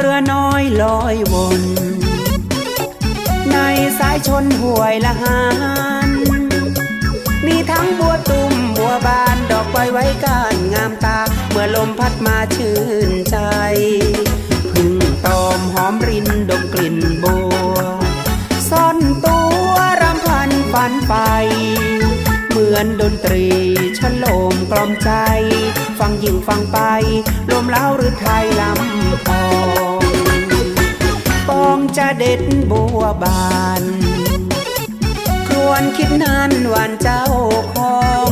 เรือน้อยลอยวน ในสายชนห่วยละหานมีทั้งบัวตุ่มบัวบานดอกใบไว้ก้านงามตา เมื่อลมพัดมาชื่นใจ พึ่งตอมหอมรินดมกลิ่นบัวซ่อนตัวรำพันฝันไปเหมือนดนตรีฉโลมกล่อมใจ ฟังยิ่งฟังไป ลมเล้าหรือไทยลำพอง เด็ดบัวบาน ครวรคิดนานวานเจ้าของ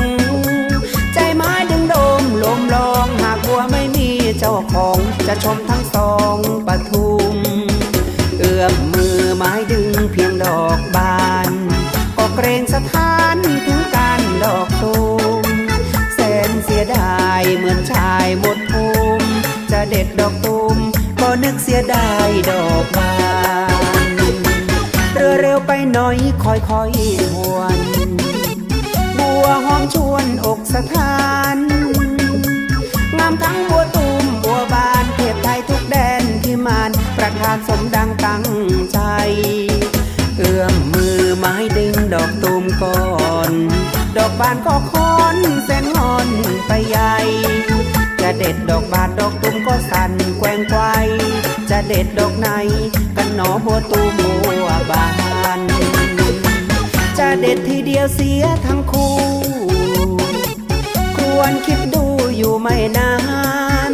ใจไม้ดึงโดมลมลอง หากบัวไม่มีเจ้าของ จะชมทั้งสองปทุม เอื้อมมือไม้ดึงเพียงดอกบาน ก็เกรงสถานถึงการดอกตูมแสนเสียดายเหมือนชายหมดภูมิจะเด็ดดอกตูมก็นึกเสียดายดอกบาน น่อยคอยคอยหวนบัวหอมชวนอกสถาน งามทั้งบัวตูมบัวบานเทียบไทยทุกแดนที่มานประทานสมดังตั้งใจ เอื้อมมือไม้ดึงดอกตูมก่อน ดอกบานก็คอนแสนงอนไปใหญ่จะเด็ดดอกบานดอกตูมก็สั่นแกว่งไกวจะเด็ดดอกไหนกันหนอบัวตูมบัวบาน เด็ดทีเดียวเสียทั้งคู่ ควรคิดดูอยู่ไม่นาน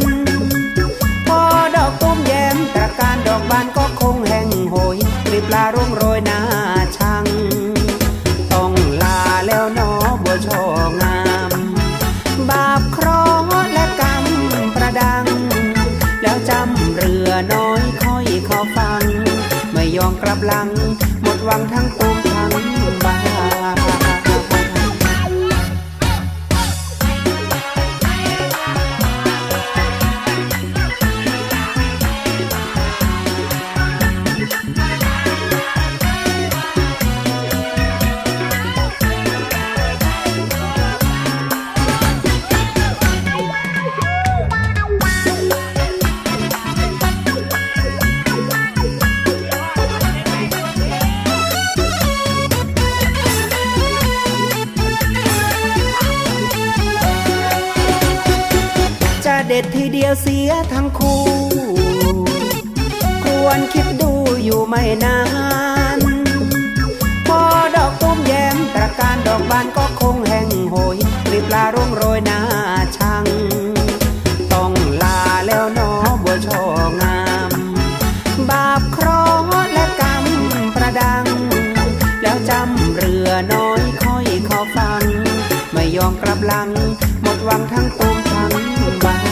พอดอกตุ้มแย้มตระการดอกบานก็คงแห้งโหยกลีบลาร่วงโรยหน้าชัง ต้องลาแล้วนอบัวช่องาม บาปเคราะห์และกรรมประดัง แล้วจำเรือน้อยค่อยเขอฟัง ไม่ยอมกลับหลัง หมดหวังทั้งตูม็ดทีเดียวเสียทั้งคู่ ควรคิดดูอยู่ไม่นาน พอดอกตุ้มแย้มตระการดอกบานก็คงแห้งโหยกลีบลาร่วงโรยหน้าชัง ต้องลาแล้วนอบัวช่องาม บาปเคราะห์และกรรมประดัง แล้วจำเรือน้อยค่อยเขอฟัง ไม่ยอมกลับหลัง หมดหวังทั้งตูมทั้งบาน